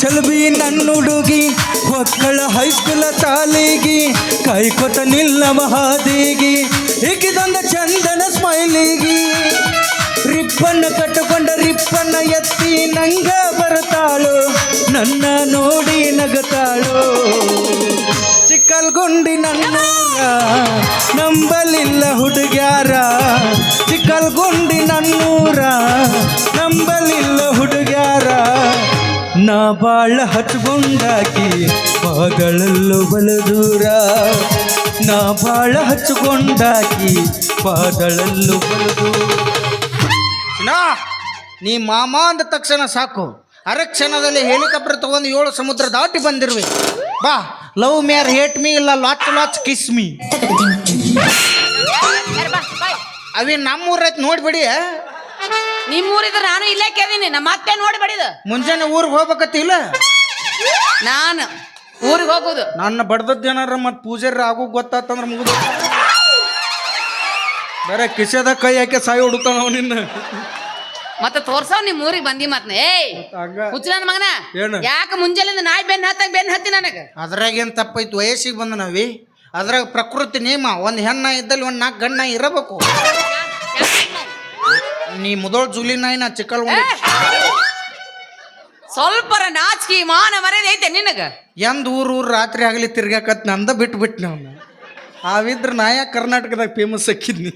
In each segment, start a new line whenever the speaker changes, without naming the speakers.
ಚಲಬಿ ನನ್ನ ಹುಡುಗಿ ಮಕ್ಕಳ ಹೈಸ್ಕೂಲ ತಾಲಿಗಿ, ಕೈಕೊತ ನಿಲ್ಲ ಮಹಾದೇಗಿ ಈಗಿದೊಂದು ಚಂದನ ಸ್ಮೈಲಿಗಿ. ರಿಪ್ಪನ್ನ ಕಟ್ಟುಕೊಂಡ ರಿಪ್ಪನ್ನ ಎತ್ತಿ ನಂಗ ಬರುತ್ತಾಳು ನನ್ನ ನೋಡಿ ನಗತಾಳು. ಚಿಕ್ಕಲ್ಗುಂಡಿ ನನ್ನ ನಂಬಲಿಲ್ಲ ಹುಡುಗ್ಯಾರ. ಚಿಕ್ಕಲ್ಗುಂಡಿ ನನ್ನೂರ, ನಂಬಲಿಲ್ಲ ಹುಡುಗ್ಯಾರ. ನಾ ಬಾಳ ಹಚ್ಕೊಂಡಾಕಿ ಪಾದಳಲ್ಲು ಬಲದೂರ ನಾ ಬಾಳ ಹಚ್ಕೊಂಡಾಕಿ ಪಾದಳಲ್ಲು ಬಲದೂರ
ನಾ ನೀ ಮಾಮ ಅಂದ ತಕ್ಷಣ ಸಾಕು ಅರಕ್ಷಣದಲ್ಲಿ ಹೆಲಿಕಾಪ್ಟರ್ ತಗೊಂಡು ಏಳು ಸಮುದ್ರ ದಾಟಿ ಬಂದಿರುವೆ ಬಾ ಲವ್ ಮ್ಯಾರ್ ಹೇಟ್ ಮೀ ಇಲ್ಲ ಲಾಚ್ ಲಾಚ್ ಕಿಸ್ ಮೀ ಅವಿ ನಮ್ಮೂರ ಐತ್ ನೋಡ್ಬಿಡಿ
ನಿಮ್ ಊರಿದ್ರೆ ನಾನು ಇಲ್ಲೇ ಕೇದಿನಿ ನಮ್ಮ ಅತ್ತೆ ನೋಡಿ ಬಡಿದ.
ಮುಂಜಾನೆ ಊರಿಗೆ ಹೋಗ್ಬೇಕತ್ತಿಲ್ಲ
ನಾನು ಊರಿಗೆ ಹೋಗುದು.
ನನ್ನ ಬಡ್ದದ್ದು ಏನಾರ ಮತ್ತೆ ಪೂಜಾರಿ ಆಗು ಗೊತ್ತಾತಂದ್ರೆ ಮುಗಿದು ಬೇರೆ ಕಿಸೆದ ಕೈ ಹಾಕಿ ಸಾಯಿ ಹುಡುಕ್ತಾನ ಅವ ನಿನ್ನ.
ಮತ್ತೆ ತೋರ್ಸವ್ ನಿಮ್ ಊರಿಗೆ ಬಂದಿ ಮತ್ನ ಏಯ್
ಹಂಗ?
ಹುಚ್ಚ ನನ್ನ ಮಗನ.
ಏನು?
ಯಾಕ ಮುಂಜಾನೆಯಿಂದ ನಾಯಿ ಬೆನ್ ಹತ್ತಾಗ ಬೆನ್ ಹತ್ತಿ ನನಗೆ?
ಅದ್ರಾಗ ಏನು ತಪ್ಪೈತು ವಯಸ್ಸಿಗೆ ಬಂದ ನಾವಿ. ಅದ್ರಾಗ ಪ್ರಕೃತಿ ನಿಯಮ. ಒಂದ್ ಹೆಣ್ಣ ಇದ್ದಲ್ಲಿ ಒಂದ್ ನಾಲ್ಕು ಗಂಡ ಇರಬೇಕು. ನೀ ಮುದೋಳ್ ಜೂಲಿ ನಾಯಿ ನಾ ಚಿಕ್ಕಲ್
ಸ್ವಲ್ಪರ ನಾಚಿಕೆ ಮಾನ ಮರ್ಯಾದೆ ಐತೆ ನಿನಗ?
ಎಂದ್ ಊರು ಊರು ರಾತ್ರಿ ಆಗಲಿ ತಿರ್ಗಾಕತ್ ನಂದ ಬಿಟ್ಟು ಬಿಟ್ಟು ನಾವು. ಅವಿದ್ರ ನಾಯ ಕರ್ನಾಟಕದಾಗ ಫೇಮಸ್ ಹಾಕಿದ್ನಿ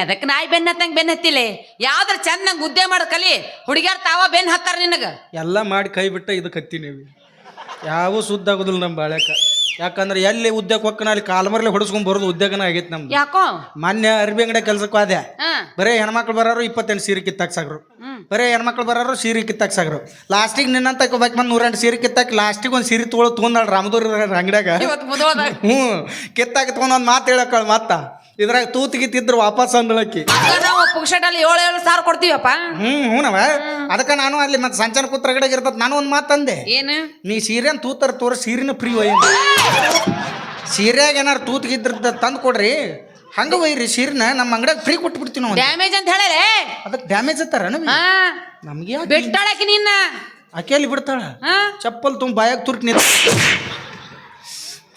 ಎದಕ್ ನಾಯಿ ಬೆನ್ನ ಹತ್ತಂಗ್ ಬೆನ್ನ ಹತ್ತಿಲೆ? ಯಾವ್ದ್ರ ನಂಗೆ ಉದ್ದೆ ಮಾಡ್ ಕಲಿ? ಹುಡುಗಿಯರ್ ತಾವ ಬೆನ್ ಹತ್ತಾರ ನಿನಗ?
ಎಲ್ಲ ಮಾಡಿ ಕೈ ಬಿಟ್ಟ ಇದಕ್ಕೆ ಹತ್ತಿನಿ ಯಾವ ಸುದ್ದಾಗೋದಿಲ್ಲ ನಮ್ಮ ಬಾಳ್ಯಾಕ. ಯಾಕಂದ್ರೆ ಎಲ್ಲಿ ಉದ್ಯೋಗ ಹೊಕ್ಕನ ಅಲ್ಲಿ ಕಾಲ್ಮರ್ಲೆ ಹೊಡಿಸ್ಕೊಂಡ್ ಬರೋದು ಉದ್ಯೋಗನ ಆಗೈತೆ ನಮ್ದು.
ಯಾಕೋ?
ಮೊನ್ನೆ ಅರ್ಬಿ ಅಂಗಡಿ ಕೆಲ್ಸಕ್ಕೆ ಹೋದೆ.
ಹಾ.
ಬರೇ ಹೆಣ್ಮಕ್ಳು ಬರೋರು ಇಪ್ಪತ್ತೆಂಟು ಸೀರೆ ಕಿತ್ತಾಕ್ ಸಾಗ್ರು
ಹ್ಮ್.
ಬರೇ ಹೆಣ್ಮಕ್ಳು ಬರೋರು ಸೀರೆ ಕಿತ್ತಾಕ್ ಸಾಗ್ರು ಲಾಸ್ಟಿಗೆ ನಿನ್ನಂತ ಬೈಕ್ ಬಂದು ನೂರೆಂಟು ಸೀರೆ ಕಿತ್ತಾಕ್ ಲಾಸ್ಟಿಗೆ ಒಂದು ಸೀರೆ ತೊಗೊಳ್ ತೊಗೊಂಡಾಳ ರಾಮದೂರ್ ಅಂಗಡ್ಯಾಗ.
ಇವತ್ತು
ಹ್ಞೂ ಕಿತ್ತಾಕಿ ತೊಗೊಂಡು ಒಂದು ಮಾತು ಹೇಳಕ್ಕಳ ಮತ್ತ. ಇದ್ರಾಗ ತೂತ್ ಗಿತ್ತಿದ್ರು ವಾಪಸ್ ಅಂದಳಕ್ಕಿ.
ಪುಕ್ಷಟಲ್ಲಿ ಏಳು ಏಳು ಸಾವಿರ ಕೊಡ್ತೀವಪ್ಪ.
ಹ್ಞೂ ಹ್ಞೂನವ ಅದಕ್ಕೆ ನಾನು ಅಲ್ಲಿ ಮತ್ತೆ ಸಂಚಾನ ಕೂತ್ರಗಡೆಗೆ ಇರ್ತದ ನಾನು ಒಂದು ಮಾತಂದೆ
ಏನು?
ನೀ ಸೀರೆನ್ ತೂತರ ತೋರ ಸೀರೆನ ಫ್ರೀ ಒಯ್ಯ ಸೀರೆಯಾಗ ಏನಾರು ತೂತ್ಗಿದ್ರದ ತಂದು ಕೊಡ್ರಿ. ಹಂಗೆ ಒಯ್ರಿ ಸೀರೆನ ನಮ್ಮ ಅಂಗಡಿಯಾಗ ಫ್ರೀ ಕೊಟ್ಬಿಡ್ತೀವಿ ನಾವು
ಡ್ಯಾಮೇಜ್ ಅಂತ ಹೇಳಲೆ?
ಅದಕ್ಕೆ ಡ್ಯಾಮೇಜ್ ಅತ್ತಾರ
ನಮ್ಗೆ?
ನಮಗೆ
ಬಿಟ್ಟಾಳಕ್ಕೆ ನಿನ್ನ?
ಅಕೇಲಿ ಬಿಡ್ತಾಳ? ಚಪ್ಪಲ್ ತುಂಬ ಬಾಯಾಗ ತುರ್ಕ್ ನಿಂತ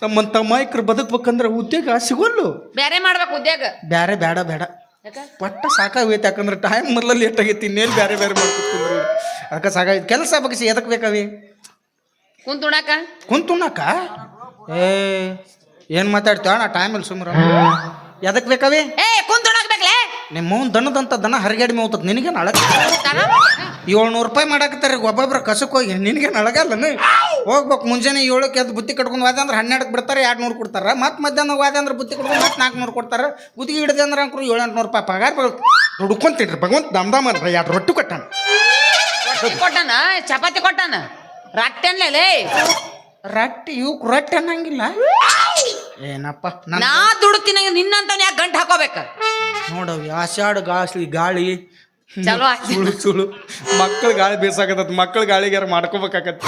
ತಮ್ಮಂತ ಮಾಯಕರು ಬದುಕ್ಬೇಕಂದ್ರೆ ಉದ್ಯೋಗ ಸಿಗೋಲ್ಲು.
ಬೇರೆ ಮಾಡ್ಬೇಕು ಉದ್ಯೋಗ.
ಬೇರೆ ಬೇಡ ಬೇಡ ಸಾಕ ಸಾಕಾಗೈತೆ ಯಾಕಂದ್ರೆ ಟೈಮ್ ಮೊದಲಲ್ಲಿ ಲೇಟ್ ಆಗೈತಿ ಇನ್ನೇನು ಬೇರೆ ಬೇರೆ ಮಾಡ್ಕೊತೀನಿ ಅದಕ್ಕೆ ಸಾಕಾಗೈತಿ? ಕೆಲಸ ಬಗ್ಸಿ ಎದಕ್ಕೆ ಬೇಕಾವಿ?
ಕುಂತುಣಾಕ
ಕುಂತುಣಾಕ ಏ ಏನು ಮಾತಾಡ್ತೀವ ನಾ ಟೈಮಲ್ಲಿ ಸುಮ್ರ. ಎದಕ್ಕೆ ಬೇಕಾವಿ?
ಏ ಕುಂತುಣಾಕ ಬೇಕಲೇ?
ನಿಮ್ಮ ದನದಂತ ದನ ಹರಿಗಾಡಿ ಹೋಗ್ತದೆ ನಿನಗೆ ನಳಗ ಏಳ್ನೂರು ರೂಪಾಯಿ ಮಾಡಾಕತ್ತಾರ. ಒಬ್ಬೊಬ್ರು ಕಸಕ್ಕೆ ಹೋಗಿ ನಿನಗೆ ನಳಗಲ್ಲನು? ಹೋಗ್ಬೇಕು ಮುಂಜಾನೆ ಏಳಕ್ಕೆ ಎದ್ದು ಬುತ್ತಿ ಕಟ್ಕೊಂಡು ಹೋದ ಅಂದ್ರೆ ಹನ್ನೆರಡಕ್ಕೆ ಬಿಡ್ತಾರೆ ಎರಡು ನೂರು ಕೊಡ್ತಾರೆ. ಮತ್ತೆ ಮಧ್ಯಾಹ್ನ ವಾದ ಅಂದ್ರೆ ಬುತ್ತಿ ಕಟ್ಕೊಂಡು ಮತ್ತೆ ನಾಲ್ಕುನೂರು ಕೊಡ್ತಾರೆ. ಗುತ್ತಿಗೆ ಹಿಡಿದೆ ಅಂದ್ರೆ ಅಂಕರು ಏಳು ಎಂಟುನೂರು ರೂಪಾಯಿ ಪಗಾರ ದುಡ್ಕೊಂತಿಡ್ರಿ ಭಗವಂತ ದಮ್ ದಮ್ ಅಂದ್ರೆ ಎರಡು ರೊಟ್ಟಿ ಕೊಟ್ಟಾನ.
ರೊಟ್ಟಿ ಕೊಟ್ಟಾನ? ಚಪಾತಿ ಕೊಟ್ಟಾನ? ರಟ್ಟೆನ್ಲೇ
ರಟ್ಟಿ ಇವಕ್ ರೊಟ್ಟಿ ಅನ್ನಂಗಿಲ್ಲ. ಏನಪ್ಪ
ನಾ ದುಡ್ತೀನಿ ನಿನ್ನಂತ ಯಾಕೆ ಗಂಟು ಹಾಕೋಬೇಕ?
ನೋಡವಿ ಆಷಾಢ ಗಾಸ್ಲಿ ಗಾಳಿ
ಚಲೋ ಆಯ್ತು.
ಮಕ್ಕಳು ಗಾಳಿ ಬೇಸಾಕತ್ತ ಮಕ್ಕಳು ಗಾಳಿಗೆ ಮಾಡ್ಕೋಬೇಕಾಕತ್ತಿ.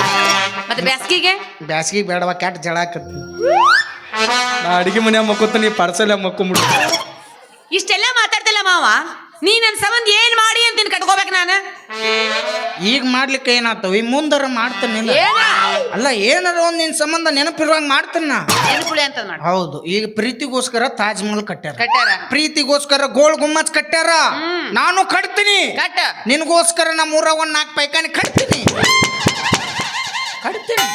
ಮತ್ತೆ ಬ್ಯಾಸ್ಗಿಗೆ?
ಬ್ಯಾಸ್ಗಿ ಬೇಡವ ಕ್ಯಾಟ್ ಜಳ ಆಕತ್ತಿ. ನಾ ಅಡಿಗೆ ಮನ್ಯಾಗ ಮಕ್ಕೋತ ನೀ ಪಾರ್ಸಲ್ ಮಕ್ಕೊಂಬಿಡು.
ಇಷ್ಟೆಲ್ಲ ಮಾತಾಡ್ತಿಲ್ಲ ಮಾವ? ನೀ ನನ್ನ ಸಂಬಂಧ ಏನ್ ಮಾಡಿ ಅಂತೀನಿ ಕಟ್ಕೋಬೇಕು ನಾನು?
ಈಗ ಮಾಡ್ಲಿಕ್ಕೆ ಏನಾಗ್ತವ? ಈ ಮುಂದರ
ಮಾಡ್ತೇನೆ
ಅಲ್ಲ ಏನಾರ ಒಂದ್ ನಿನ್ ಸಂಬಂಧ ನೆನಪಿರುವಂಗ ಮಾಡ್ತಾನ ನಾ.
ನೆನಪುಳಿ ಅಂತ ಮಾಡಿ.
ಹೌದು ಈಗ ಪ್ರೀತಿಗೋಸ್ಕರ ತಾಜ್ ಮಹಲ್ ಕಟ್ಟ್ಯಾರ.
ಕಟ್ಟಾರ
ಪ್ರೀತಿಗೋಸ್ಕರ ಗೋಲ್ ಗುಮ್ಮಚ್ ಕಟ್ಟ್ಯಾರ. ನಾನು ಕಟ್ತೀನಿ.
ಕಟ್ಟ.
ನಿನಗೋಸ್ಕರ ನಮ್ಮ ಊರ ಒಂದ್ ನಾಲ್ಕು ಪೈಕಾನಿ ಕಟ್ತೀನಿ. ಕಟ್ತೀನಿ.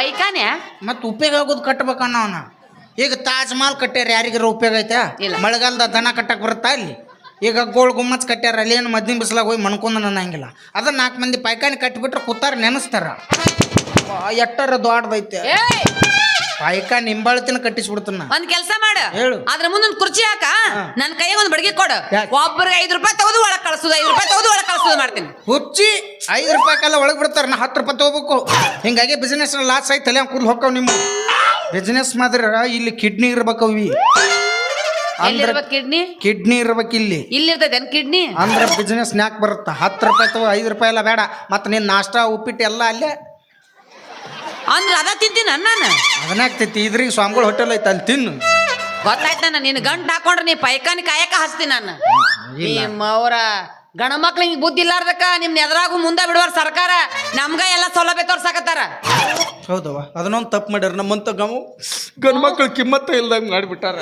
ವೈಕಾನ್ಯ
ಮತ್ತೆ ಉಪಯೋಗ ಆಗೋದು ಕಟ್ಬೇಕನ್ನ ಅವನ ಈಗ ತಾಜ್ ಮಹಲ್ ಕಟ್ಟ್ಯಾರ ಯಾರಿಗಾರ ಉಪಯೋಗ ಐತಾ
ಇಲ್ಲ.
ಮಳೆಗಾಲದ ದನ ಕಟ್ಟಕ್ ಬರುತ್ತಾ ಅಲ್ಲಿ ಈಗ ಗೋಳ್ ಗುಮ್ಮಚ್ ಕಟ್ಟ್ಯಾರ ಅಲ್ಲಿ ಏನು ಮದ್ದಿನ ಬಿಸಿಲಾಗ ಹೋಗಿ ಮಣ್ಕೊಂಡ ಅನ್ನಂಗಿಲ್ಲ. ಅದ ನಾಲ್ಕು ಮಂದಿ ಪೈಕಾಣಿ ಕಟ್ಟಿಬಿಟ್ರೆ ಕೂತಾರ ನೆನೆಸ್ತಾರ. ಎಟ್ಟರ ದೊಡ್ಡದೈತೆ.
ಏಯ್
ನಿಂಬಾಳತಿನ ಕಟ್ಟಿಸ್ಬಿಡ್ತಾನ.
ಒಂದ್ ಕೆಲಸ ಮಾಡ.
ಹೇಳು.
ಅದ್ರ ಮುಂದೊಂದು ಕುರ್ಚಿ ಹಾಕ. ನನ್ನ ಕೈಗೆ ಒಂದು ಬಡಗಿ ಕೊಡು? ಒಬ್ಬರಿಗೆ ಐದು ರೂಪಾಯಿ ತಗೋದು ಒಳಗ್ ಕಳ್ಸೋದು. ಐದು ರೂಪಾಯಿ ತಗೋದು ಒಳಗ್ ಕಳ್ಸೋದು ಮಾಡ್ತೀನಿ.
ಹುಚ್ಚಿ ಐದು ರೂಪಾಯಿಗೆಲ್ಲ ಒಳಗೆ ಬಿಡ್ತಾರೆ ನಾ ಹತ್ತು ರೂಪಾಯಿ ತಗೋಬೇಕು. ಹಿಂಗಾಗಿ ಬಿಸ್ನೆಸ್ ಲಾಸ್ ಆಯ್ತು ತಲೆ ಕೂದಲು ಹೋಗ್ತಾವ ನಿಮ್ಮ ಬಿಸ್ನೆಸ್ ಮಾಡಿದ್ರ ಇಲ್ಲಿ ಕಿಡ್ನಿ ಇರ್ಬೇಕು ಅಂದ್ರೆ
ಕಿಡ್ನಿ
ಕಿಡ್ನಿ ಇರ್ಬೇಕು ಇಲ್ಲಿ.
ಇಲ್ಲಿರ್ತೈತೆ ಕಿಡ್ನಿ
ಅಂದ್ರೆ ಬಿಸ್ನೆಸ್ ನ್ಯಾಕ್ ಬರುತ್ತೆ? ಹತ್ತು ರೂಪಾಯಿ ತಗೋ ಐದು ರೂಪಾಯಿ ಎಲ್ಲ ಬೇಡ. ಮತ್ತೆ ನೀನು ನಾಷ್ಟ ಉಪ್ಪಿಟ್ಟು ಎಲ್ಲ ಅಲ್ಲೇ.
ಅಂದ್ರೆ ಅದ ತಿಂತೀನಿ ನಾನು.
ಅದನ್ನಾಗ್ತೈತಿ ಇದ್ರಿಗೆ ಸ್ವಾಮಿಗಳು ಹೋಟೆಲ್ ಐತೆ ಅಲ್ಲಿ ತಿನ್ನು.
ಗೊತ್ತಾಯ್ತ ನಿನ್ನ ಗಂಟು ಗಂಟ್ ಹಾಕೊಂಡ್ರೆ ನೀ ಪೈಕಾನಿ ಕಾಯಕ ಹಚ್ತೀನಿ ನಾನು. ನಿಮ್ಮ ಅವರ ಗಣ ಮಕ್ಳಿಗೆ ಬುದ್ಧಿ ಇಲ್ಲಾರ್ದಕ್ಕ ನಿಮ್ ಎದುರಾಗು ಮುಂದೆ ಬಿಡುವ ಸರ್ಕಾರ ನಮ್ಗ ಎಲ್ಲ ಸೌಲಭ್ಯ ತೋರ್ಸಾಕತ್ತಾರ.
ಹೌದವ ಅದನ್ನೊಂದು ತಪ್ಪು ಮಾಡ್ಯಾರ ನಮ್ಮಂತ ಗಮು ಗಂಡು ಮಕ್ಳು ಕಿಮ್ಮತ್ತ ಇಲ್ದಂಗೆ ಮಾಡಿಬಿಟ್ಟಾರ.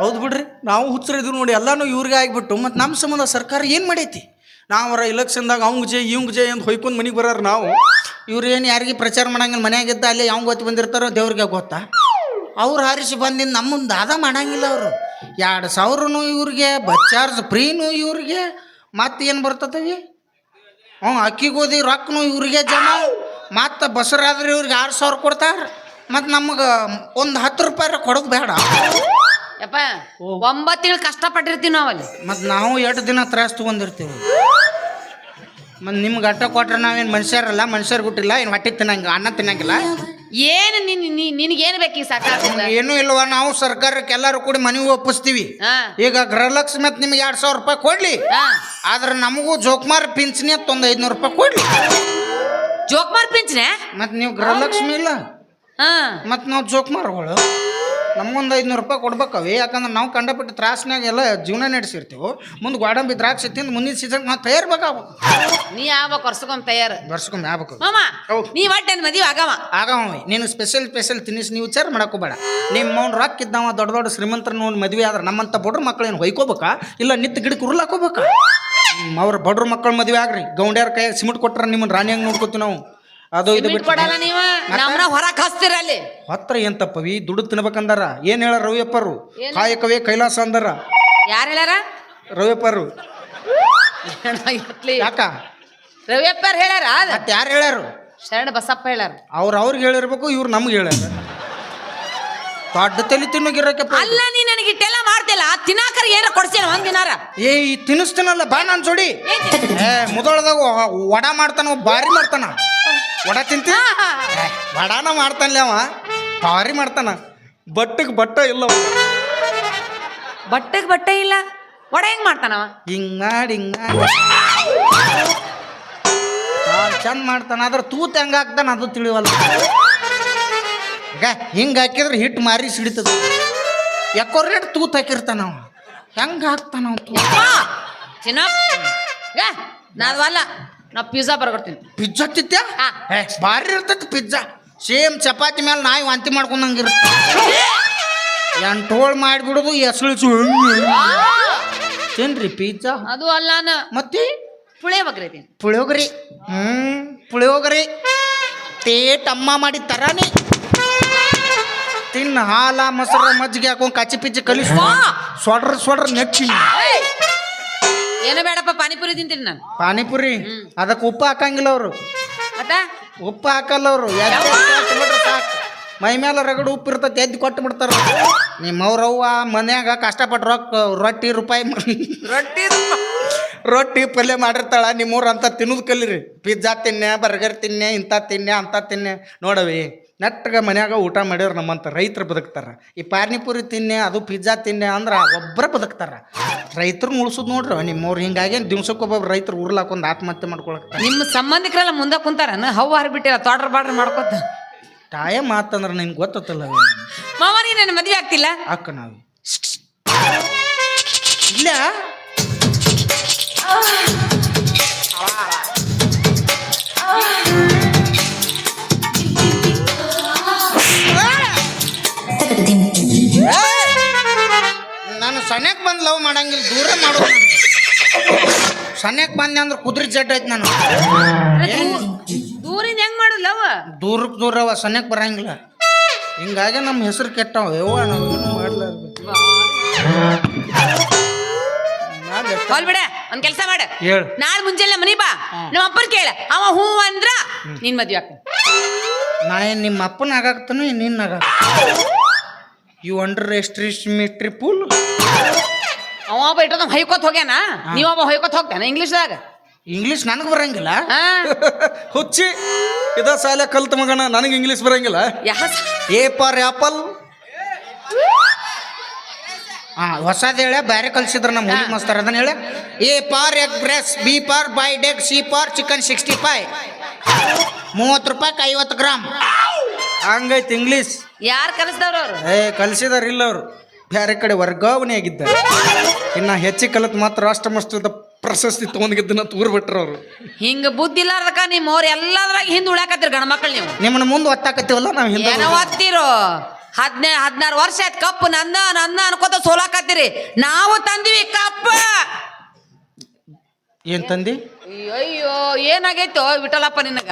ಹೌದು ಬಿಡ್ರಿ ನಾವು ಹುಚ್ಚರಿದ್ರು ನೋಡಿ ಎಲ್ಲಾನು ಇವ್ರಿಗೆ ಆಗಿಬಿಟ್ಟು ಮತ್ತು ನಮ್ಮ ಸಂಬಂಧ ಸರ್ಕಾರ ಏನು ಮಾಡೈತಿ? ನಾವರ ಇಲೆಕ್ಷನ್ದಾಗ ಅವಂಗ ಜೆ ಇವಂಗ ಜೆ ಅಂತ ಹೊಯ್ಕೊಂಡು ಮನೆಗೆ ಬರೋರು ನಾವು. ಇವ್ರು ಏನು ಯಾರಿಗೆ ಪ್ರಚಾರ ಮಾಡಂಗಿಲ್ಲ ಮನೆಯಾಗಿದ್ದ ಅಲ್ಲಿ ಯಾವ ಗೊತ್ತು ಬಂದಿರ್ತಾರೋ ದೇವ್ರಿಗೆ ಗೊತ್ತಾ? ಅವ್ರು ಹಾರಿಸಿ ಬಂದಿಂದ ನಮ್ಮ ಮುಂದೆ ಅದ ಮಾಡಂಗಿಲ್ಲ ಅವರು. ಎರಡು ಸಾವಿರನು ಇವ್ರಿಗೆ ಬಸ್ ಚಾರ್ಜ್ ಫ್ರೀನು ಇವ್ರಿಗೆ ಮತ್ತೆ ಏನು ಬರ್ತತವಿ ಹ್ಞೂ ಅಕ್ಕಿ ಗೋಧಿ ರೊಕ್ಕನು ಇವ್ರಿಗೆ ಜಮ ಮತ್ತು ಬಸರಾದ್ರೆ ಇವ್ರಿಗೆ ಆರು ಸಾವಿರ ಕೊಡ್ತಾರೆ. ಮತ್ತು ನಮಗೆ ಒಂದು ಹತ್ತು ರೂಪಾಯಿ ಕೊಡೋದು ಬೇಡ.
ಯಪ್ಪ ಒಂಬತ್ತು ತಿಂಗಳು ಕಷ್ಟಪಟ್ಟಿರ್ತೀವಿ ಅಲ್ಲಿ.
ಮತ್ತು ನಾವು ಎರಡು ದಿನ ತ್ರಾಸ ತೊಗೊಂಡಿರ್ತೀವಿ? ಮತ್ತು ನಿಮ್ಗೆ ಅಟ್ಟ ಕೊಟ್ರೆ ನಾವೇನು ಮನುಷ್ಯರಲ್ಲ ಮನುಷ್ಯರು ಗುಟ್ಟಿಲ್ಲ ಏನು ಹೊಟ್ಟೆ ತಿನ್ನಂಗ ಅನ್ನ ತಿನ್ನಂಗಿಲ್ಲ?
ಏನು ನಿನ್ ನಿನಗೇನು ಬೇಕು ಈ ಸರ್ಕಾರ
ಏನೂ ಇಲ್ವಾ ನಾವು ಸರ್ಕಾರಕ್ಕೆ ಎಲ್ಲರೂ ಕೂಡಿ ಮನೆಗೆ ಒಪ್ಪಿಸ್ತೀವಿ.
ಹಾ.
ಈಗ ಗೃಹಲಕ್ಷ್ಮಿ ಮತ್ತು ನಿಮ್ಗೆ ಎರಡು ಸಾವಿರ ರೂಪಾಯಿ ಕೊಡ್ಲಿ.
ಹಾ.
ಆದ್ರೆ ನಮಗೂ ಜೋಕ್ಮಾರ್ ಪಿಂಚಣಿ ಅಂತ ಒಂದು ಐದುನೂರು ರೂಪಾಯಿ ಕೊಡ್ಲಿ.
ಜೋಕ್ಮಾರ್ ಪಿಂಚಣಿ?
ಮತ್ತೆ ನೀವು ಗೃಹಲಕ್ಷ್ಮಿ ಇಲ್ಲ.
ಹಾ.
ಮತ್ತು ನಾವು ಜೋಕ್ಮಾರ್ಗಳು. ನಮಗೊಂದು ಐದುನೂರು ರೂಪಾಯಿ ಕೊಡ್ಬೇಕವಿ ಯಾಕಂದ್ರೆ ನಾವು ಕಂಡಪಟ್ಟು ತ್ರಾಸ್ನಾಗ ಎಲ್ಲ ಜೀವನ ನಡೆಸಿರ್ತೀವಿ. ಮುಂದೆ ಗೋಡಂಬಿ ದ್ರಾಕ್ಷಿ ತಿಂದು ಮುಂದಿನ ಸೀಸನ್ ನಾವು ತಯಾರು
ನೀ ಆಗ್ಬೇಕು ಕರ್ಸ್ಕೊಂಡು ತಯಾರು.
ಬರ್ಸ್ಕೊಂಡ್ ಆಗ್ಬೇಕು.
ಮಾಮ. ನೀ ಒಟ್ಟೆ ಮದುವೆ ಆಗವ?
ಆಗವ ನೀನು ಸ್ಪೆಷಲ್ ಸ್ಪೆಷಲ್ ತಿನ್ನಿಸಿ ನೀವು ವಿಚಾರ ಮಾಡಕೋಬೇಡ ನಿಮ್ಮ ಅವ್ನು ರೊಕ್ಕ ಇದ್ದಾವ ದೊಡ್ಡ ದೊಡ್ಡ ಶ್ರೀಮಂತರ ನೋಡಿ ಮದುವೆ ಆದ್ರೆ ನಮ್ಮಂಥ ಬಡ್ರ ಮಕ್ಕಳೇನು ಹೊಯ್ಕೋಬೇಕಾ? ಇಲ್ಲ ನಿತ್ತು ಗಿಡಕ್ಕೆ ಉರ್ಲಾಕೋಬೇಕಾ? ಅವ್ರ ಬಡ್ರ ಮಕ್ಕಳ ಮದುವೆ ಆಗ್ರಿ. ಗೌಂಡ್ಯಾರ ಕೈ ಸಿಮೆಂಟ್ ಕೊಟ್ರ ನಿಮ್ಮನ್ನ ರಾಣಿ ಹಂಗೆ ನೋಡ್ಕೋತೀವಿ ನಾವು. ಅದು ಇದು
ಬಿಟ್ಟು ನೀವ? ನಮ್ಮನ್ನ ಹೊರಗೆ ಹಚ್ತೀರ ಅಲ್ಲಿ.
ಹೊತ್ರ ಏನ್ ತಪ್ಪವಿ ದುಡ್ಡು ತಿನ್ಬೇಕಂದಾರ? ಏನ್ ಹೇಳ ರವಿಯಪ್ಪರು? ಕಾಯಕವೇ ಕೈಲಾಸ ಅಂದಾರ.
ಯಾರು ಹೇಳ್ಯಾರ
ರವಿಯಪ್ಪರು. ಯಾಕ?
ರವಿಯಪ್ಪರ್ ಹೇಳ್ಯಾರ
ಯಾರು ಹೇಳ್ಯಾರು
ಶರಣ ಬಸಪ್ಪ ಹೇಳ್ಯಾರ
ಅವ್ರು ಅವ್ರಿಗೆ ಹೇಳಿರ್ಬೇಕು ಇವ್ರು ನಮ್ಗೆ ಹೇಳ್ಯಾರ. ದೊಡ್ಡ ತಲೆ ತಿನ್ನೋಗಿರಕಪ್ಪ
ಅಲ್ಲ ನೀ ನನಗೆ ಇಟ್ಟೆಲ್ಲ ಮಾಡ್ತಿಲ್ಲ. ತಿನ್ನಾಕರ ಏನ ಕೊಡ್ಸೇನ ಒಂದ್ ದಿನಾರ?
ಏ ಈ ತಿನ್ನಿಸ್ತೀನಲ್ಲ ಬಾ ನಾನು ಜೋಡಿ. ಏ ಮುದೋಳದಾಗ ವಡ ಮಾಡ್ತಾನ ಬಾರಿ ಮಾಡ್ತಾನ. ವಡ ತಿಂತಿ? ಏ, ವಡಾನ ಮಾಡ್ತಾನಲ್ಲ ಅವ. ಭಾರಿ ಮಾಡ್ತಾನ. ಬಟ್ಟಕ್ಕೆ ಬಟ್ಟ ಇಲ್ಲ ಅವ.
ಬಟ್ಟೆಗೆ ಬಟ್ಟೆ ಇಲ್ಲ? ಒಡ ಹೆಂಗ್ ಮಾಡ್ತಾನವ
ಹಿಂಗ್ ಮಾಡಿ ಹಿಂಗ್ ಮಾಡಿ. ಚಂದ ಮಾಡ್ತಾನ ಆದ್ರೆ ತೂತ್ ಹೆಂಗ ಹಾಕ್ತಾನ ಅದು ತಿಳಿವಲ್ಲ ಈಗ ಹಿಂಗೆ ಹಾಕಿದ್ರೆ ಹಿಟ್ಟು ಮಾರಿ ಸಿಡಿತದ. ಯಾಕೋ ರೇಟ್ ತೂತ್ ಹಾಕಿರ್ತಾನ ಅವ. ಹೆಂಗ ಹಾಕ್ತಾನ
ನಾದವಲ್ಲ ನಾ ಪಿಜ್ಜಾ ಬರ್ಕೊಡ್ತೀನಿ
ಪಿಜ್ಜಾ ತಿತ್ತ್ಯಾ ಭಾರಿ ಇರ್ತೈತಿ ಪಿಜ್ಜಾ. ಸೇಮ್ ಚಪಾತಿ ಮೇಲೆ ನಾಯಿ ವಾಂತಿ ಮಾಡ್ಕೊಂಡಂಗಿರುತ್ತೆ ಎಂಟೋಳ್ ಮಾಡಿಬಿಡೋದು ಎಸಳಿಸು ತಿನ್ರಿ ಪಿಜ್ಜಾ.
ಅದು ಅಲ್ಲಾನ.
ಮತ್ತೆ?
ಪುಳೆ ಬಗ್ರೈತೀನಿ
ಪುಳಿಯೋಗರಿ. ಹ್ಮ್ ಪುಳಿಯೋಗರಿ. ತೇಟ್ ಅಮ್ಮ ಮಾಡಿ ತರಾನಿ. ತಿನ್ನ ಹಾಲ ಮೊಸರ ಮಜ್ಜಿಗೆ ಹಾಕೊಂಡ್ ಕಚ್ಚಿ ಪಿಚ್ಚಿ ಕಲಿಸ್.
ಸ್ವಡ್ರ
ಸೊಡ್ರ ಸೊಡ್ರ ನೆಚ್ಚಿ
ಏನು ಬೇಡಪ್ಪ ಪಾನಿಪುರಿ ತಿಂತೀನಿ ನಾನು.
ಪಾನಿಪುರಿ? ಅದಕ್ಕೆ ಉಪ್ಪು ಹಾಕಂಗಿಲ್ಲ ಅವರು.
ಮತ್ತ?
ಉಪ್ಪು ಹಾಕಲ್ಲ ಅವರು. ಸಾಕು. ಮೈ ಮೇಲೆ ರಗಡು ಉಪ್ಪು ಇರ್ತೈತೆ ಎದ್ದು ಕೊಟ್ಟು ಬಿಡ್ತಾರ ನಿಮ್ಮವ್ರವ್ವ ಮನ್ಯಾಗ ಕಷ್ಟಪಟ್ಟು ರೊಕ್ಕ ರೊಟ್ಟಿ ರೂಪಾಯಿ
ರೊಟ್ಟಿ
ರೊಟ್ಟಿ ಪಲ್ಯ ಮಾಡಿರ್ತಾಳ ನಿಮ್ಮೂರು ಅಂತ ತಿನ್ನೋದು ಕಲೀರಿ. ಪಿಜ್ಜಾ ತಿನ್ನೆ ಬರ್ಗರ್ ತಿನ್ನೆ ಇಂಥ ತಿನ್ನೆ ಅಂತ ತಿನ್ನೆ. ನೋಡವಿ. ನೆಟ್ಟಗ ಮನ್ಯಾಗ ಊಟ ಮಾಡ್ಯಾರ ನಮ್ಮಂತ ರೈತರು ಬದುಕ್ತಾರೆ. ಈ ಪಾನಿಪುರಿ ತಿನ್ನೆ ಅದು ಪಿಜ್ಜಾ ತಿನ್ನೆ ಅಂದ್ರೆ ಒಬ್ಬರ ಬದುಕ್ತಾರೆ. ರೈತರು ಉಳ್ಸೋದು ನೋಡ್ರಿ ನಿಮ್ಮವ್ರು ಹಿಂಗಾಗಿ ದಿವ್ಸಕ್ಕೊಬ್ಬೊಬ್ರು ರೈತರು ಉರ್ಲಾಕೊಂದು ಆತ್ಮಹತ್ಯೆ ಮಾಡ್ಕೊಳಕ್.
ನಿಮ್ಮ ಸಂಬಂಧಿಕರೆಲ್ಲ ಮುಂದೆ ಕುಂತಾರ ಹವ್ವ ಹರಿಬಿಟ್ಟಿಲ್ಲ ತೋಟ್ರ ಬಾಡ್ರಿ ಮಾಡ್ಕೊತ.
ತಾಯ ಮಾತಂದ್ರೆ ನಿನ್ಗೆ ಗೊತ್ತತ್ತಲ್ಲ.
ಮಾವ ನೀ ನನ್ನ ಮದುವೆ ಆಗ್ತಿಲ್ಲ?
ಅಕ್ಕ ನಾವು. ಇಲ್ಲ? ನಾನು ಬಂದು ಲವ್ ಮಾಡಂಗಿಲ್ಲ ದೂರ ಮಾಡೋ ಸನ್ಯಕ್ ಬಂದೆ ಅಂದ್ರೆ ಕುದುರೆ ಜಡ್ ಐತಿ ನಾನು.
ದೂರಿಂದ ಹೆಂಗ್ ಮಾಡು ಲವ್
ದೂರಕ್ಕೆ ದೂರವ ಸನ್ಯಕ್ ಬರಂಗಿಲ್ಲ. ಹಿಂಗಾಗಿ ನಮ್ಮ ಹೆಸರು ಕೆಟ್ಟವ. ಯವ್ವ ನಾವು ಏನು ಮಾಡ್ಲಾರ್ದು. ನಾಳೆ
ಹೋಲ್ ಬಿಡ ಒಂದ್ ಕೆಲಸ ಮಾಡ.
ಹೇಳು.
ನಾಳೆ ಮುಂಜಾನೆ ಮನಿ ಬಾ. ನಮ್ಮ ಅಪ್ಪನ ಕೇಳ. ಅವ ಹೂ ಅಂದ್ರ ನಿನ್ ಮದ್ವೆ ಆಗ್ತೀನಿ
ನಾ ಏನ್ ನಿಮ್ಮ ಅಪ್ಪನ ಆಗಾಕ್ತಾನು ನಿನ್ನ ಆಗಾಕ ಯು ಅಂಡರ್ ಎಸ್ಟ್ರಿಸ್ಮಿಟ್ರಿ ಪೂಲ್
ಅವ ಒಬ್ಬ ಇಟ್ಟದ ಹೊಯ್ಕೋತ್ ಹೋಗ್ಯಾನ? ನೀವ್ ಒಬ್ಬ ಹೊಯ್ಕೋತ್ ಹೋಗ್ತಾನ ಇಂಗ್ಲೀಷ್ದಾಗ?
ಇಂಗ್ಲೀಷ್ ನನಗೆ ಬರಂಗಿಲ್ಲ.
ಹಾ.
ಹುಚ್ಚಿ ಇದ ಸಾಲ ಕಲ್ತ ಮಗನ ನನಗೆ ಇಂಗ್ಲಿಷ್ ಬರಂಗಿಲ್ಲ.
ಯಾ
ಎ ಪಾರ್ ಆಪಲ್. ಹಾ ಹೊಸದ ಹೇಳ ಬ್ಯಾರೆ ಕಲ್ಸಿದ್ರ ನಮ್ಮ ಹುಲಿ ಮಸ್ತಾರ ಅದನ್ನ ಹೇಳ. ಎ ಪಾರ್ ಎಗ್ ಬ್ರೆಸ್ ಬಿ ಪಾರ್ ಬೈ ಡೆಗ್ C for chicken sixty five. ಮೂವತ್ತು ರೂಪಾಯಿ ಐವತ್ತು ಗ್ರಾಮ್. ಹಂಗೈತಿ ಇಂಗ್ಲೀಷ್.
ಯಾರ್ ಕಲಿಸ್ದವ್ರ ಅವ್ರು?
ಏ ಕಲಿಸಿದಾರ ಇಲ್ಲ ಅವರು ಬೇರೆ ಕಡೆ ವರ್ಗಾವಣೆ ಆಗಿದ್ದಾರೆ. ಇನ್ನು ಹೆಚ್ಚಿಗೆ ಕಲಿತು ಮಾತ್ರ ರಾಷ್ಟ್ರಮಸ್ತದ
ಪ್ರಶಸ್ತಿ ತೊಗೊಂಡಿದ್ದನ್ನ ತೂರ್ ಬಿಟ್ರ ಅವರು.
ಹಿಂಗ ಬುದ್ಧಿ ಇಲ್ಲಾರ್ದಕ್ಕ ನಿಮ್ಮ ಅವ್ರ ಎಲ್ಲದ್ರಾಗ ಹಿಂದ್ ಉಳ್ಯಾಕತ್ತೀರಿ ಗಂಡ ಮಕ್ಕಳು ನೀವು.
ನಿಮ್ಮನ್ನ ಮುಂದೆ ಒತ್ತಾಕತ್ತೀವಲ್ಲ ನಾವು ಹಿಂದೆ
ಏನೋ ಓದ್ತಿರೋ ಹದಿನೈ ಹದಿನಾರು ವರ್ಷ ಆಯ್ತು ಕಪ್ಪು ನನ್ನ ನನ್ನ ಅನ್ಕೋತ ಸೋಲಾಕತ್ತೀರಿ. ನಾವು ತಂದಿವಿ ಕಪ್ಪ.
ಏನ್ ತಂದಿ?
ಅಯ್ಯೋ ಏನಾಗೈತೋ ವಿಠಲಪ್ಪ ನಿನಗ?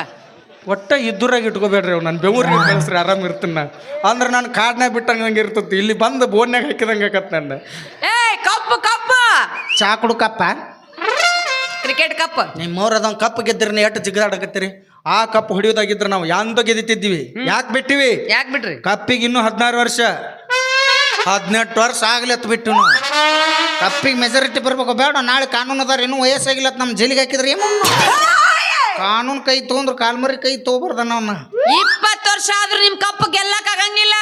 ಒಟ್ಟ ಇದ್ದೂರಾಗ ಇಟ್ಕೋಬೇಡ್ರಿ ಅವ್ ನಾನು ಬೆವರಿಗೆ ಕಳಿಸ್ರಿ ಆರಾಮ್ ಇರ್ತೀನಿ ನಾ ಅಂದ್ರೆ ನಾನು ಕಾಡ್ನಾಗ ಬಿಟ್ಟಂಗೆ ಇರ್ತತಿ. ಇಲ್ಲಿ ಬಂದು ಬೋನ್ಯಾಗ ಹಾಕಿದಂಗೆ ಆಕತ್ ನನ್ನ
ಏಯ್ ಕಪ್ಪು ಕಪ್ಪ!
ಚಾ ಕುಡುಕಪ್ಪ
ಕ್ರಿಕೆಟ್ ಕಪ್
ನಿಮ್ಮವ್ರ ಅದೊಂದು ಕಪ್ ಗೆದ್ದಿರಿ ಎಷ್ಟು ಜಿಗಿದಾಡಕತ್ತೀರಿ?
ಆ ಕಪ್ ಹೊಡಿಯೋದಾಗಿದ್ರೆ ನಾವು ಯಾಂದ ಗೆದಿತಿದ್ವಿ. ಯಾಕೆ ಬಿಟ್ಟಿವಿ?
ಯಾಕೆ ಬಿಡ್ರಿ
ಕಪ್ಪಿಗೆ ಇನ್ನೂ ಹದಿನಾರು ವರ್ಷ.
ಹದಿನೆಂಟು ವರ್ಷ ಆಗ್ಲಿ ಅತ್ ಬಿಟ್ಟು ನಾವು ಕಪ್ಪಿಗೆ ಮೆಜಾರಿಟಿ ಬರ್ಬೇಕು. ಬೇಡ ನಾಳೆ ಕಾನೂನು ಅದಾರ ಇನ್ನೂ ವಯಸ್ಸಾಗಿಲ್ಲ ನಮ್ಮ ಜೈಲಿಗೆ ಹಾಕಿದ್ರೆ ಏನು ಕಾನೂನು ಕೈ ತೊಗೊಂಡ್ರು ಕಾಲ್ಮರಿ ಕೈ ತೊಗೊಬಾರ್ದನ ನಾವನ್ನ
ಇಪ್ಪತ್ತು ವರ್ಷ ಆದ್ರೂ ನಿಮ್ ಕಪ್ಪು ಗೆಲ್ಲಕ್ ಆಗಂಗಿಲ್ಲ.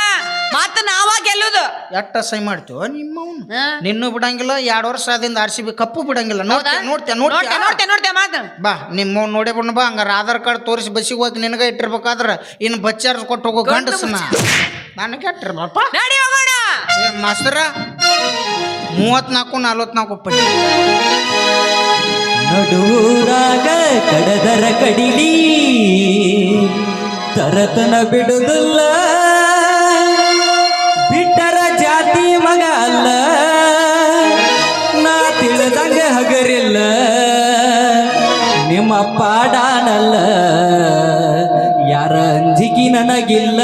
ಮತ್ತ ನಾವ ಗೆಲ್ಲುದು.
ಎಟ್ಟ ಸೈ ಮಾಡ್ತೀವ ನಿಮ್ಮವ್ನು?
ಹಾ.
ನಿನ್ನೂ ಬಿಡಂಗಿಲ್ಲ ಎರಡು ವರ್ಷ ಆದಿಂದ ಆರ್ ಸಿ ಬಿ ಕಪ್ಪು ಬಿಡಂಗಿಲ್ಲ.
ಹೌದಾ? ನೋಡ್ತೆ
ನೋಡ್ತೇವೆ
ನೋಡ್ತೆ ನೋಡ್ತೆ ಮಾತು?
ಬಾ ನಿಮ್ಮ ನೋಡಿ ಬಿಡ್ ಬಾ ಹಂಗಾರ ಆಧಾರ್ ಕಾರ್ಡ್ ತೋರಿಸಿ ಬಸ್ಸಿಗೆ ಹೋಗಿ ನಿನಗ ಇಟ್ಟಿರ್ಬೇಕಾದ್ರ ಇನ್ನು ಬಚ್ಚಾರ್ ಕೊಟ್ಟು ಹೋಗೋ
ಗಂಡು
ಗಂಡಸನ ನನಗೆ ಇಟ್ಟಿರ್ಬಪ್ಪ
ನಡಿ ಹೋಗೋಣ.
ಏ ಮಾಸ್ತರ ಮೂವತ್ನಾಲ್ಕು ನಲ್ವತ್ನಾಲ್ಕು ಪಟ್ಟಿ.
ನಡುರಾಗ ಕಡದರ ಕಡಿಲಿ ತರತನ ಬಿಡುದಿಲ್ಲ. ಬಿಟ್ಟರ ಜಾತಿ ಮಗ ಅಲ್ಲ. ನಾ ತಿಳಿದಂಗ ಹಗರಿಲ್ಲ. ನಿಮ್ಮ ಪಾಡಾನಲ್ಲ ಯಾರ ಅಂಜಿಕಿ ನನಗಿಲ್ಲ.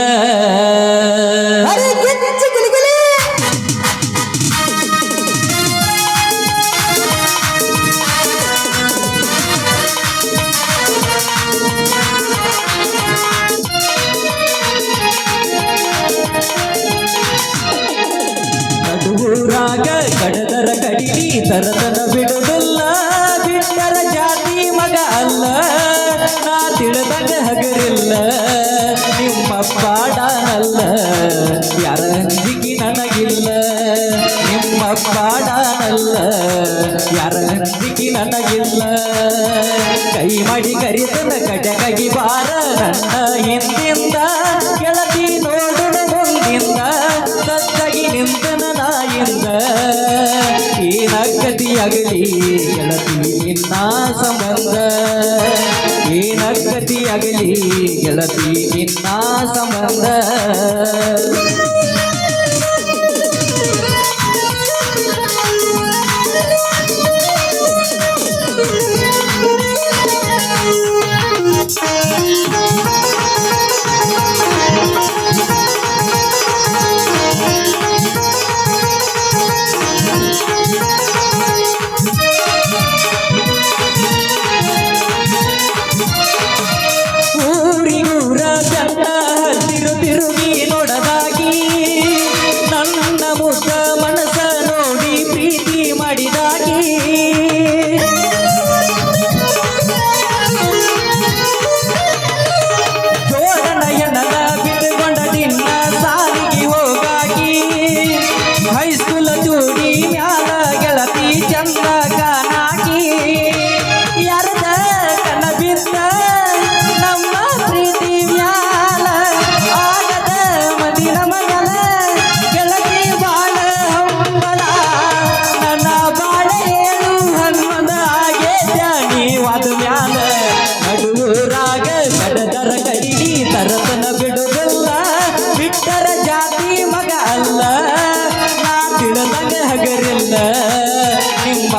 ಕಟಕಗಿ ಬಾರ, ಹಿಂದಿಂದ ಗೆಳತಿ ನೋಡುಣ ಮುಂದಿಂದ, ಸತ್ತಗಿ ನಿಂತನ ನಾಯಿಂದ. ಏನಕ್ಕತಿಯಾಗಲಿ ಗೆಳತಿ ನಿನ್ನ ಸಂಬಂಧ. ಏನಕ್ಕತಿಯಾಗಲಿ ಗೆಳತಿ ನಿನ್ನ ಸಂಬಂಧ.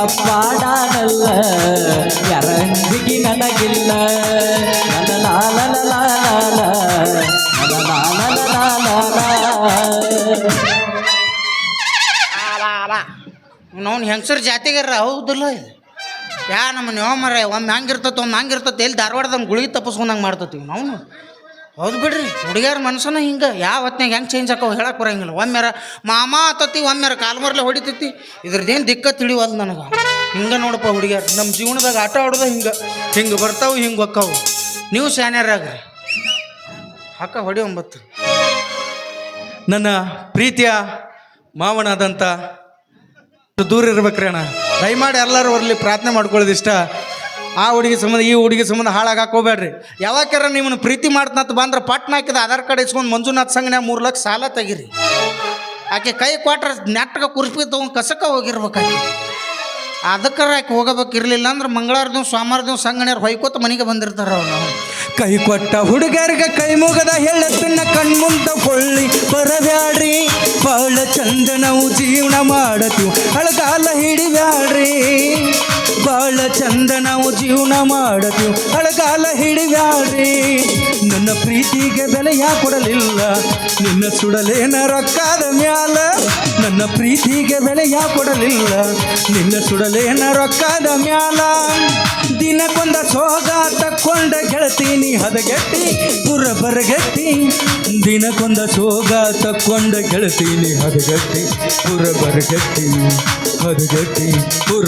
ಪಾಡಾನಲ್ಲ ಯಾರ ಅಂಜಿಗೆ ನನಗಿಲ್ಲ.
ಅವ್ನು ಹೆಂಗಸರು ಜಾತಿಗಾರ ಹೌದಿಲ್ಲ ಇದು. ಯಾ ನಮ್ಮ ನೆವ ಮರ ಒಮ್ಮೆ ಹಂಗಿರ್ತತಿ ಒಮ್ಮೆ ಹಂಗಿರ್ತತಿ, ಎಲ್ಲಿ ಧಾರವಾಡದಂಗೆ ಗುಳಿಗೆ ತಪ್ಪಿಸ್ಕೊಂಡಂಗೆ ಮಾಡ್ತತೀವಿ ನಾವು ಹೌದು ಬಿಡ್ರಿ, ಹುಡುಗಿಯರ ಮನ್ಸನ ಹಿಂಗೆ ಯಾವ ಹೊತ್ನಾಗ ಹೆಂಗೆ ಚೇಂಜ್ ಆಕವು ಹೇಳಕ್ಕೆ ಬರೋಂಗಿಲ್ಲ. ಒಮ್ಮೆರ ಮಾಮ ಆತತಿ ಒಮ್ಮೆರ ಕಾಲ್ಮರ್ಲೆ ಹೊಡಿತೈತಿ. ಇದ್ರದ್ದೇನು ದಿಕ್ಕ ತಿಳಿವಲ್ದು ನನಗೆ. ಹಿಂಗೆ ನೋಡಪ್ಪ ಹುಡುಗಿಯರು ನಮ್ಮ ಜೀವನದಾಗ ಆಟ ಆಡೋದು ಹಿಂಗೆ. ಹಿಂಗೆ ಬರ್ತಾವು, ಹಿಂಗೆ ಹೊಕ್ಕಾವು. ನೀವು ಶಾನ್ಯಾರಾಗ್ರಿ ಹಾಕ ಹೊಡಿ ಒಂಬತ್ತು.
ನನ್ನ ಪ್ರೀತಿಯ ಮಾವನಾದಂಥ ದೂರ ಇರ್ಬೇಕ್ರಿ ಅಣ್ಣ. ದಯಮಾಡಿ ಎಲ್ಲರೂ ಬರಲಿ, ಪ್ರಾರ್ಥನೆ ಮಾಡ್ಕೊಳ್ಳೋದು ಇಷ್ಟ ಆ ಹುಡುಗಿ ಸಂಬಂಧ, ಈ ಹುಡುಗಿ ಸಂಬಂಧ ಹಾಳಾಗಕ್ಕೆ ಹೋಗ್ಬೇಡ್ರಿ ಯಾವಾಗಾರ ನಿಮ್ಮನ್ನು ಪ್ರೀತಿ ಮಾಡ್ತಂತ ಬಂದ್ರೆ ಪಟ್ನ ಹಾಕಿದ ಆಧಾರ್ ಕಾರ್ಡ್ ಇಸ್ಕೊಂಡು ಮಂಜುನಾಥ್ ಸಂಘನ್ಯಾಗ ಮೂರು ಲಕ್ಷ ಸಾಲ ತೆಗೀರಿ. ಆಕೆ ಕೈ ಕೊಟ್ರೆ ನೆಟ್ಟಗೆ ಕುರ್ಪಿ ತಗೊಂಡು ಕಸಕ್ಕೆ ಹೋಗಿರ್ಬೇಕಾಗಿ
ಅದಕ್ಕರ ಆಕೆ ಹೋಗಬೇಕಿರಲಿಲ್ಲ ಅಂದ್ರೆ ಮಂಗಳವಾರ ದಿವ್ಸ, ಸೋಮವಾರ ಸಂಗಣ್ಯರು ಹೊಯ್ಕೋತ ಮನೆಗೆ ಬಂದಿರ್ತಾರ ಅವ್ನು
ಕೈ ಕೊಟ್ಟ ಹುಡುಗರಿಗೆ ಕೈ ಮುಗದ ಹೆಳ್ಳತ್ತಿನ ಕಣ್ಮುಂದ ಕೊಳ್ಳಿ ಬರಬ್ಯಾಡ್ರಿ, ಬಾಳ ಚಂದ ನಾವು ಜೀವನ ಮಾಡತೀವಿ. ಅಳಗಾಲ ಹಿಡಿಬ್ಯಾಡ್ರಿ, ಬಾಳ ಚಂದ ನಾವು ಜೀವನ ಮಾಡತೀವಿ. ಅಳಗಾಲ ಹಿಡಿಬ್ಯಾಡ್ರಿ, ನನ್ನ ಪ್ರೀತಿಗೆ ಬೆಲೆ ಯಾ ಕೊಡಲಿಲ್ಲ. ನಿನ್ನ ಸುಡಲೇನ ರೊಕ್ಕದ ಮ್ಯಾಲ, ನನ್ನ ಪ್ರೀತಿಗೆ ಬೆಲೆ ಯಾ ಕೊಡಲಿಲ್ಲ. ನಿನ್ನ ಸುಡಲೇನ ರೊಕ್ಕದ ಮ್ಯಾಲ, ದಿನಕ್ಕೊಂದ ಸೋಗ ತಕ್ಕೊಂಡ ಗೆಳತೀನಿ ಹದಗೆಟ್ಟಿ ಪುರ ಬರಗಟ್ಟಿ ದಿನಕ್ಕೊಂದ ಸೋಗ ತಕ್ಕೊಂಡ ಗೆಳತೀನಿ ಹದಗಟ್ಟಿ ಪುರ ಬರಗಟ್ಟಿ ಹದಗಟ್ಟಿ ಪುರ